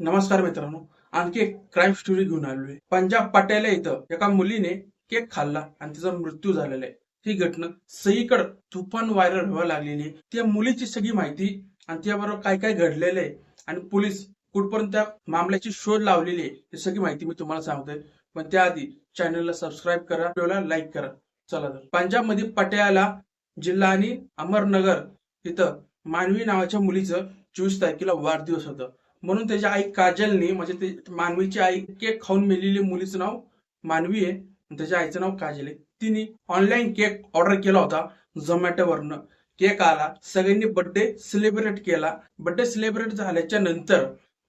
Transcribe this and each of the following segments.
नमस्कार मित्रांनो आणखी एक क्राईम स्टोरी घेऊन आलोय. पंजाब पाट्याला इथं एका मुलीने केक खाल्ला आणि तिचा मृत्यू झालेला आहे. ही घटना सगळीकडे तुफान व्हायरल व्हायला लागलेली आहे. त्या मुलीची सगळी माहिती आणि त्याबरोबर काय काय घडलेलं आहे आणि पोलीस कुठपर्यंत त्या मामल्याची शोध लावलेली आहे ही सगळी माहिती मी तुम्हाला सांगतोय. पण त्याआधी चॅनलला सबस्क्राईब करा व्हिडिओला लाईक करा. चला तर. पंजाबमध्ये पटियाला जिल्हा आणि अमरनगर इथं मानवी नावाच्या मुलीचं चोवीस तारखेला वाढदिवस होतं. म्हणून त्याच्या आई काजलने म्हणजे ते मानवीची आई केक खाऊन मेलेली मुलीचं नाव मानवी आहे. त्याच्या आईचं नाव काजल आहे. तिने ऑनलाईन केक ऑर्डर केला होता झोमॅटोवरनं केक आला सगळ्यांनी बर्थडे सेलिब्रेट केला. बर्थडे सेलिब्रेट झाल्याच्यानंतर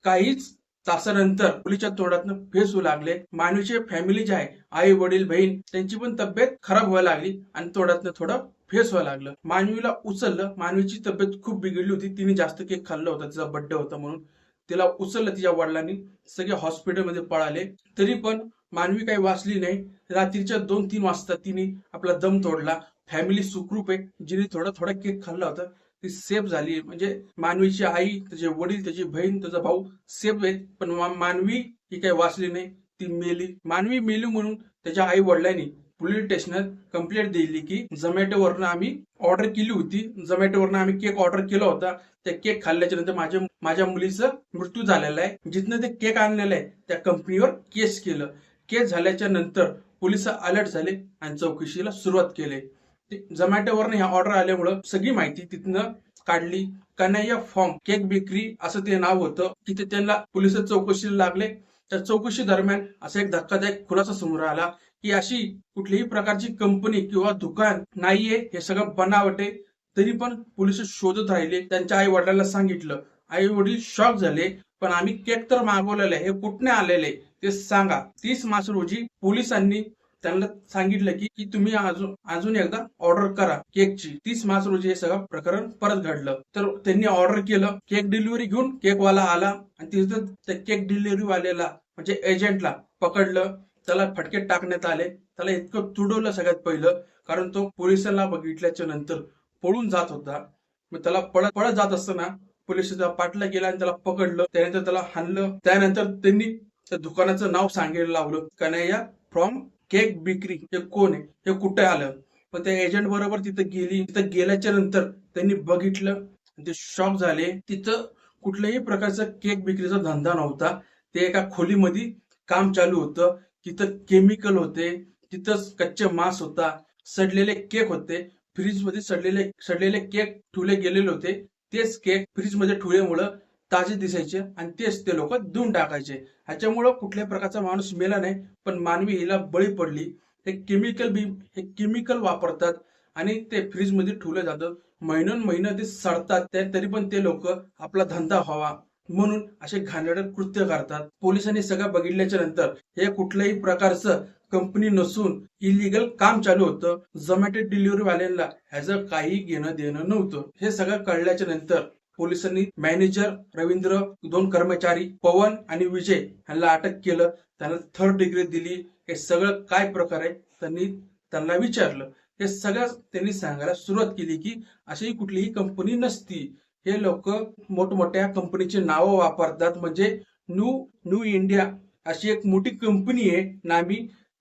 काहीच तासानंतर मुलीच्या तोंडातनं फेस लागले. मानवीचे फॅमिली जे आहे आई वडील बहीण त्यांची पण तब्येत खराब व्हायला लागली आणि तोंडातनं थोडं फेस व्हायला लागलं. मानवीला उचललं मानवीची तब्येत खूप बिघडली होती. तिने जास्त केक खाल्लं होता. तिचा बर्थडे होता म्हणून. तिला उचललं तिच्या वडिलांनी सगळे हॉस्पिटलमध्ये पळाले. तरी पण मानवी काही वाचली नाही. रात्रीच्या दोन तीन वाजता तिने आपला दम तोडला. फॅमिली सुखरूप आहे. जिने थोडा थोडा केक खाल्ला होता. ती सेफ झाली. म्हणजे मानवीची आई त्याचे वडील त्याची बहीण त्याचा भाऊ सेफ आहेत. पण मानवी ही काही वाचली नाही. ती मेली. मानवी मेली म्हणून त्याच्या आई वडिलांनी पोलीस स्टेशनात कंप्लेंट दिली की झोमॅटोवरनं आम्ही ऑर्डर केली होती. झोमॅटोवरनं आम्ही केक ऑर्डर केला होता. त्या केक खाल्ल्याच्या नंतर माझ्या माझ्या मुलीचा मृत्यू झालेला आहे. जिथनं ते केक आणलेलं आहे त्या कंपनीवर केस केलं. केस झाल्याच्यानंतर पोलीस अलर्ट झाले आणि चौकशीला सुरुवात केली. झोमॅटोवरनं ह्या ऑर्डर आल्यामुळं सगळी माहिती तिथनं काढली. कन्हैया फॉर्म केक बेकरी असं ते नाव होतं. तिथे त्यांना पोलीस चौकशीला लागले. त्या चौकशी दरम्यान असा एक धक्कादायक खुलासा समोर आला. की अशी कुठलीही प्रकारची कंपनी किंवा दुकान नाहीये हे सगळं बनावट. आहे तरी पण पोलीस शोधत राहिले. त्यांच्या आई वडिलांना सांगितलं. आई वडील शॉक झाले पण आम्ही केक तर मागवलेलं आहे हे कुठने आलेले ते सांगा. तीस मार्च रोजी पोलिसांनी त्यांना सांगितलं की की तुम्ही अजून अजून एकदा ऑर्डर करा केकची. तीस मार्च रोजी हे सगळं प्रकरण परत घडलं. तर त्यांनी ऑर्डर केलं. केक डिलिव्हरी घेऊन केकवाला आला आणि तिथं त्या केक डिलिव्हरी वाल्याला म्हणजे एजंटला पकडलं. त्याला फटके टाकण्यात आले. त्याला इतकं तुडवलं सगळ्यात पहिलं. कारण तो पोलिसांना बघितल्याच्या नंतर पळून जात होता. मग त्याला पळत पळत जात असताना पोलीस पाठला गेला आणि त्याला पकडलं. त्यानंतर त्याला हाणलं. त्यानंतर त्यांनी त्या दुकानाचं नाव सांगायला लावलं. कन्हैया फ्रॉम केक बिक्री. हे कोण आहे? हे कुठे आलं? पण त्या एजंट बरोबर तिथं गेली. तिथं गेल्याच्यानंतर त्यांनी बघितलं. ते शॉक झाले. तिथं कुठल्याही प्रकारचा केक विक्रीचा धंदा नव्हता. ते एका खोलीमध्ये काम चालू होतं. तिथं केमिकल होते तिथंच कच्चे मांस होता सडलेले केक होते फ्रीजमध्ये सडलेले सडलेले केक ठुले गेलेले होते तेच केक फ्रीजमध्ये ठेवल्यामुळं ताजे दिसायचे आणि तेच ते लोक देऊन टाकायचे. ह्याच्यामुळं कुठल्याही प्रकारचा माणूस मेला नाही पण मानवी हिला बळी पडली. हे केमिकल बी हे केमिकल वापरतात आणि ते फ्रीजमध्ये ठेवलं जातं. महिनोन महिनं ते सडतात तरी पण ते लोक आपला धंदा व्हावा. म्हणून असे घाणेरडे कृत्य करतात. पोलिसांनी सगळं बघितल्याच्या नंतर हे कुठल्याही प्रकारचं कंपनी नसून इलिगल काम चालू होतं. झोमॅटो डिलिव्हरी वाल्यांना ह्याचं काही घेणं देणं नव्हतं. हे सगळं कळल्याच्या नंतर पोलिसांनी मॅनेजर रवींद्र दोन कर्मचारी पवन आणि विजय यांना अटक केलं. त्यांना थर्ड डिग्री दिली. हे सगळं काय प्रकार आहे? त्यांनी त्यांना विचारलं. हे सगळं त्यांनी सांगायला सुरुवात केली की अशी कुठलीही कंपनी नसती. हे लोक मोठमोठ्या कंपनीचे नावं वापरतात. म्हणजे न्यू न्यू इंडिया अशी एक मोठी कंपनी आहे. नामी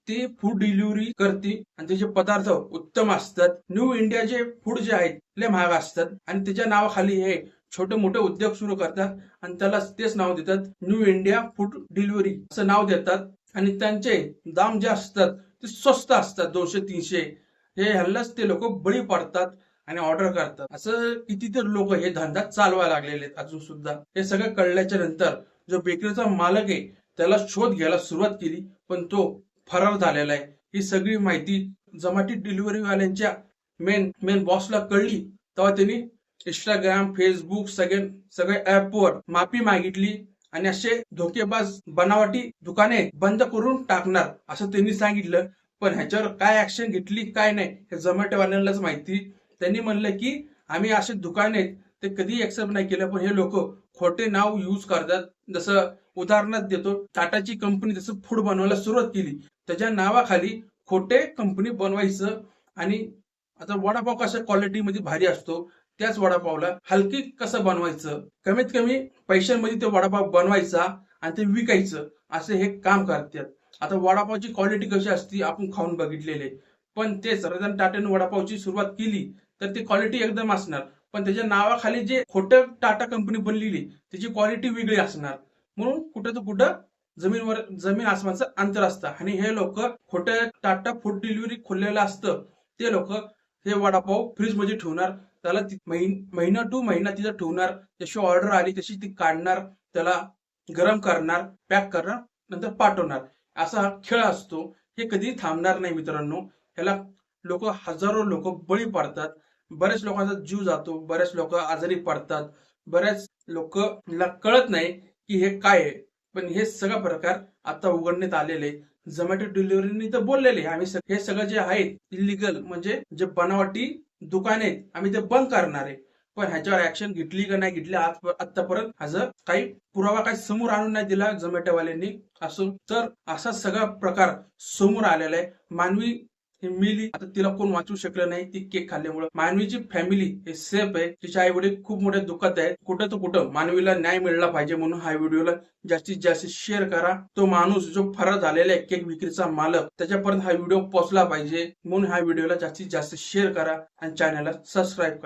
ते फूड डिलिव्हरी करते आणि त्याचे पदार्थ उत्तम असतात. न्यू इंडियाचे फूड जे आहेत लय महाग असतात. आणि त्याच्या नावाखाली हे छोटे मोठे उद्योग सुरू करतात आणि त्याला तेच नाव देतात. न्यू इंडिया फूड डिलिव्हरी असं नाव देतात. आणि त्यांचे दाम जे असतात ते स्वस्त असतात. दोनशे तीनशे. हे हल्लाच ते लोक बळी पडतात. आणि ऑर्डर करतात. असं कितीतरी लोक हे धंदा चालवायला लागलेले आहेत अजून सुद्धा. हे सगळं कळल्याच्या नंतर जो बेकरीचा मालक आहे त्याला शोध घ्यायला सुरुवात केली पण तो फरार झालेला आहे. ही सगळी माहिती जमाटी डिलिव्हरी वाल्यांच्या मेन मेन बॉसला कळली तेव्हा त्यांनी इंस्टाग्राम फेसबुक सगळे सगळे ऍपवर माफी मागितली आणि असे धोकेबाज बनावटी दुकाने बंद करून टाकणार असं त्यांनी सांगितलं. पण ह्याच्यावर काय ऍक्शन घेतली काय नाही हे झोमॅटोवाल्यांनाच माहिती. त्यांनी म्हणलं की आम्ही असे दुकान आहेत ते कधी एक्सेप्ट नाही केलं पण हे लोक खोटे नाव यूज करतात. जसं उदाहरणात देतो टाटाची कंपनी जसं फूड बनवायला सुरुवात केली त्याच्या नावाखाली खोटे कंपनी बनवायचं आणि आता वडापाव कशा क्वालिटीमध्ये भारी असतो त्याच वडापावला हलकी कसं बनवायचं कमीत कमी पैशांमध्ये ते वडापाव बनवायचा आणि ते विकायचं असे हे काम करतात. आता वडापावची क्वालिटी कशी असती आपण खाऊन बघितलेले. पण तेच रतन टाटाने वडापावची सुरुवात केली तर ती क्वालिटी एकदम असणार. पण त्याच्या नावाखाली जे खोटं टाटा कंपनी बनलेली त्याची क्वालिटी वेगळी असणार. म्हणून कुठं तर कुठं जमीनवर जमीन आसमानचं अंतर असतं. आणि हे लोक खोटं टाटा फूड डिलिव्हरी खोललेलं असतं. ते लोक हे वडापाव फ्रीजमध्ये ठेवणार. त्याला महिना टू महिना तिथं ठेवणार. जशी ऑर्डर आली तशी ती काढणार. त्याला गरम करणार पॅक करणार नंतर पाठवणार. असा हा खेळ असतो. हे कधी थांबणार नाही मित्रांनो. ह्याला लोक हजारो लोक बळी पडतात. बऱ्याच लोकांचा जीव जातो बरेच लोक आजारी पडतात. बऱ्याच लोक कळत नाही की हे काय आहे. पण हे सगळा प्रकार आता उघडण्यात आलेले झोमॅटो डिलिव्हरीनी तर बोललेले आम्ही हे सगळं जे आहेत इलिगल म्हणजे जे बनावटी दुकान आहेत आम्ही ते बंद करणार आहे. पण ह्याच्यावर ऍक्शन घेतली का नाही घेतली आतापर्यंत ह्याचं काही पुरावा काही समोर आणून नाही दिला झोमॅटोवाल्यांनी असून तर असा सगळा प्रकार समोर आलेला आहे. मानवी ही मिली आता तिला कोण वाचू शकलं नाही ती केक खाल्ल्यामुळे. मानवीची फॅमिली हे सेफ आहे. तिचे आई वडील खूप मोठ्या दुःखात आहेत. कुठं तर कुठं मानवीला न्याय मिळला पाहिजे म्हणून हा व्हिडिओला जास्तीत जास्त शेअर करा. तो माणूस जो फरार झालेला आहे केक विक्रीचा मालक त्याच्यापर्यंत हा व्हिडिओ पोहोचला पाहिजे म्हणून हा व्हिडिओला जास्तीत जास्त शेअर करा आणि चॅनलला सबस्क्राईब करा.